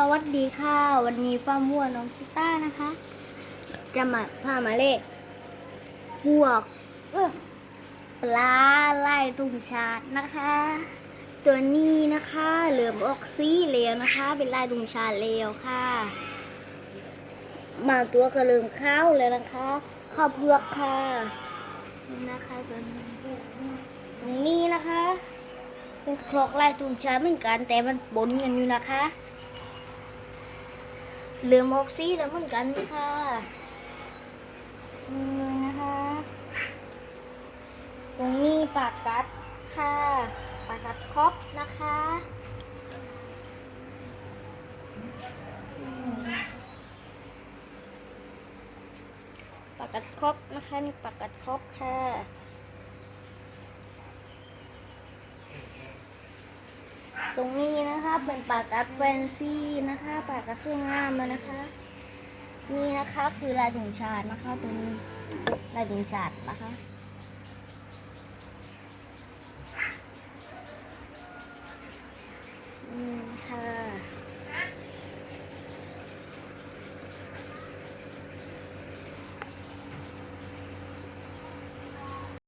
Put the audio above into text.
สวัสดีค่ะ วันนี้ฟ้ามวัวน้องกีต้านะคะ จะมาพามาเล่หวกปลาไล่ตุงชาดนะคะ ตัวนี้นะคะเหลือมออกซีเลวนะคะ เป็นลายตุงชาดเลวค่ะบาตัวก็เริ่มข้าวเลยนะคะข้าวเพือกค่ะนะคะตัวนี้ตรงนี้นะคะ เป็นครอกลายตุงชาดเหมือนกันแต่มันปนกันอยู่นะคะ ลือมออกซีแล้วเหมือนกันค่ะนี่เลยนะคะ ตรงนี้ปากกัดค่ะ ปากกัดครอบนะคะปากกัดครอบนะคะนี่ปากกัดครอบค่ะ ตรงนี้นะคะเป็นปากกัดแฟนซีนะคะปากกัดสวยงามเลยนะคะ นี่นะคะคือลายถุงชาดนะคะตัวนี้ลายถุงชาดนะคะ